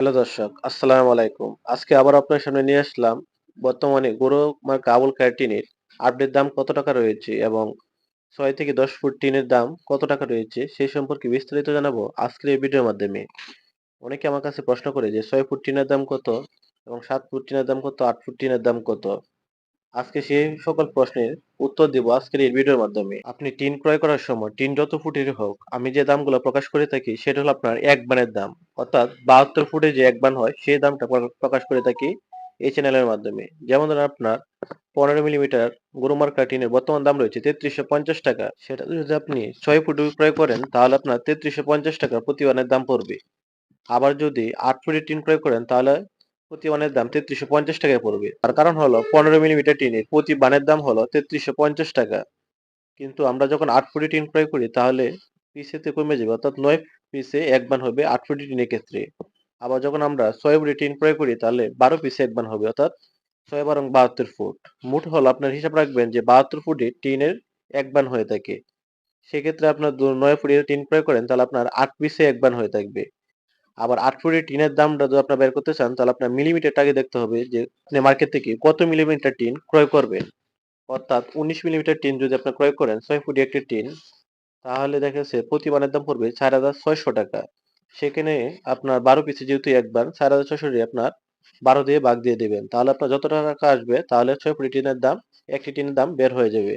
Hello দর্শক, আসসালামু আলাইকুম। আজকে আবার আপনার সামনে নিয়ে আসলাম বর্তমানে গরু মার্কা আবুল খায়ের টিনের আপডেট দাম কত টাকা রয়েছে এবং ছয় থেকে দশ ফুট টিনের দাম কত টাকা রয়েছে সেই সম্পর্কে বিস্তারিত জানাব আজকের এই ভিডিওর মাধ্যমে। অনেকে আমার কাছে প্রশ্ন করে যে ছয় ফুট টিনের দাম কত এবং সাত ফুট টিনের দাম কত, আট ফুট টিনের দাম কত? আজকে সেই সকল প্রশ্নের উত্তর দিব আজকের এই ভিডিওর মাধ্যমে। আপনি টিন ক্রয় করার সময় টিন যত ফুটের হোক, আমি যে দামগুলো প্রকাশ করে থাকি সেটা হলো আপনার এক বানের দাম। অর্থাৎ বাহাত্তর ফুটে যে এক বান হয়, সেই দামটা প্রকাশ করে থাকি এই চ্যানেলের মাধ্যমে। যেমন ধরেন আপনার পনেরো মিলিমিটার গরুমার্কা টিনের বর্তমান দাম রয়েছে তেত্রিশশো পঞ্চাশ টাকা। সেটা যদি আপনি ছয় ফুট ক্রয় করেন, তাহলে আপনার তেত্রিশশো পঞ্চাশ টাকা প্রতি বানের দাম পড়বে। আবার যদি আট ফুটের টিন ক্রয় করেন, তাহলে প্রতি বানের দাম তেত্রিশশো পঞ্চাশ টাকায় পড়বে। তার কারণ হলো, পনেরো মিলিমিটার টিনের প্রতি বানের দাম হলো তেত্রিশশো পঞ্চাশ টাকা। কিন্তু আমরা যখন আট ফুটি টিন ক্রয় করি, তাহলে পিসেতে কমে যাবে, অর্থাৎ নয় পিসে এক বান হবে আট ফুটি টিনের ক্ষেত্রে। আবার যখন আমরা ছয় ফুটি টিন ক্রয় করি, তাহলে বারো পিসে এক বান হবে, অর্থাৎ ছয় বারং বাহাত্তর ফুট। মোট হল আপনার হিসাব রাখবেন যে বাহাত্তর ফুটে টিনের এক বান হয়ে থাকে। সেক্ষেত্রে আপনার নয় ফুটি টিন ক্রয় করেন, তাহলে আপনার আট পিসে এক বান হয়ে থাকবে। আবার আট ফুটের টিনের দামটা যদি আপনার বের করতে চান, তাহলে আপনার মিলিমিটার মিলিমিটারটাকে দেখতে হবে যে আপনি মার্কেট থেকে কত মিলিমিটার টিন ক্রয় করবেন। অর্থাৎ উনিশ মিলিমিটার টিন যদি আপনি ক্রয় করেন, ছয় ফুটি একটি টিন তাহলে দেখা যাচ্ছে প্রতি বানের দাম পড়বে চার হাজার ছয়শো টাকা। সেখানে আপনার বারো পিসে যেহেতু একবার চার হাজার ছয়শো আপনার বারো দিয়ে ভাগ দিয়ে দেবেন। তাহলে আপনার যত টাকা আসবে, তাহলে ছয় ফুটি টিনের দাম, একটি টিনের দাম বের হয়ে যাবে।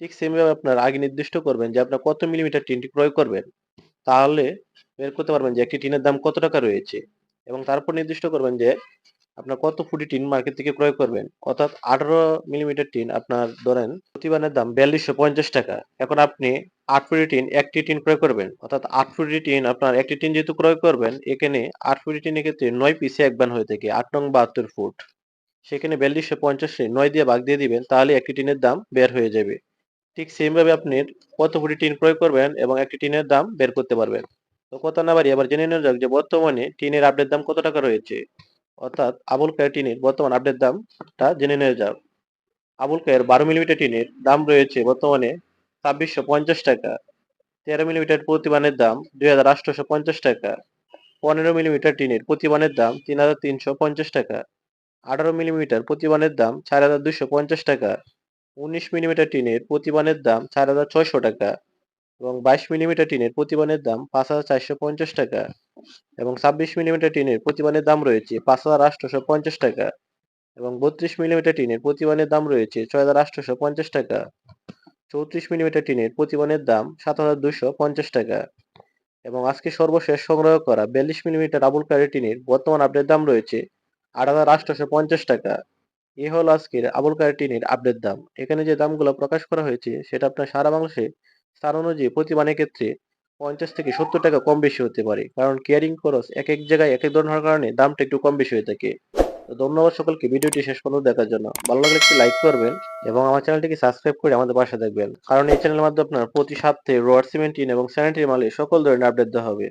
ঠিক সেমভাবে আপনার আগে নির্দিষ্ট করবেন যে আপনার কত মিলিমিটার টিনটি ক্রয় করবেন। তাহলে বের করতে পারবেন যে একটি টিনের দাম কত টাকা রয়েছে। এবং তারপর নির্দিষ্ট করবেন যে আপনার কত ফুটি টিন মার্কেট থেকে ক্রয় করবেন? অর্থাৎ আঠারো মিলিমিটার টিন আপনার ধরেন প্রতিবানের দাম বিয়াল্লিশশো পঞ্চাশ টাকা। এখন আপনি আট ফুটি টিন, একটি টিন ক্রয় করবেন। অর্থাৎ আট ফুটি টিন আপনার একটি টিন যেহেতু ক্রয় করবেন, এখানে আট ফুটি টিনের ক্ষেত্রে নয় পিসে এক হয়ে থাকে, আট নং বাহাত্তর ফুট। সেখানে বিয়াল্লিশশো পঞ্চাশে নয় দিয়ে ভাগ দিয়ে দিবেন, তাহলে একটি টিনের দাম বের হয়ে যাবে। ঠিক সেম ভাবে আপনি কত ফুটি টিন ক্রয় করবেন এবং একটি টিনের দাম বের করতে পারবেন। তো কথা না বাড়ি আবার জেনে নেওয়া যাক যে বর্তমানে টিনের আপডেট দাম কত টাকা রয়েছে। অর্থাৎ আবুল কায়ের টিনের বর্তমান আপডেট দামটা জেনে নেওয়া যাক। আবুল কায়ের বারো মিলিমিটার টিনের দাম রয়েছে বর্তমানে ছাব্বিশশো পঞ্চাশ টাকা। তেরো মিলিমিটার প্রতিমানের দাম দুই হাজার আটশোশো পঞ্চাশ টাকা। পনেরো মিলিমিটার টিনের প্রতিমানের দাম তিন হাজার তিনশো পঞ্চাশ টাকা। আঠারো মিলিমিটার প্রতিমানের দাম চার হাজার দুশো পঞ্চাশ টাকা। উনিশ মিলিমিটার টিনের প্রতিমানের দাম চার হাজার ছয়শো টাকা। এবং বাইশ মিলিমিটার টিনের প্রতিমানের দাম পাঁচ হাজার চারশো পঞ্চাশ টাকা। এবং ছাব্বিশ মিলিমিটার টিনের প্রতিমানের দাম রয়েছে পাঁচ হাজার আটশোশো পঞ্চাশ টাকা এবং বত্রিশ মিলিমিটার টিনের প্রতিমানের দাম রয়েছে ছয় হাজার আটশোশো পঞ্চাশ টাকা। চৌত্রিশ মিলিমিটার টিনের প্রতিমানের দাম সাত হাজার দুশো পঞ্চাশ টাকা এবং আজকে সর্বশেষ সংগ্রহ করা বিয়াল্লিশ মিলিমিটার আবুল কারের টিনের বর্তমান আপডেট দাম রয়েছে আট হাজার আটশোশো পঞ্চাশ টাকা। এ হলো আজকের আবুল কারের টিনের আপডেট দাম। এখানে যে দামগুলো প্রকাশ করা হয়েছে, সেটা আপনার সারা বাংলাদেশে স্থান অনুযায়ী প্রতিমানের ক্ষেত্রে পঞ্চাশ থেকে সত্তর টাকা কম বেশি হতে পারে। কারণ কেয়ারিং খরচ এক এক জায়গায় এক এক ধরনের হওয়ার কারণে দামটা একটু কম বেশি হয়ে থাকে। তো ধন্যবাদ সকলকে ভিডিওটি শেষ পর্যন্ত দেখার জন্য। ভালো লাগলে একটি লাইক করবেন এবং আমার চ্যানেলটিকে সাবস্ক্রাইব করে আমাদের পাশে থাকবেন। কারণ এই চ্যানেলের মাধ্যমে আপনার প্রতি সপ্তাহে রোয়ার সিমেন্টিন এবং স্যানিটারি মালে সকল ধরনের আপডেট দেওয়া হবে।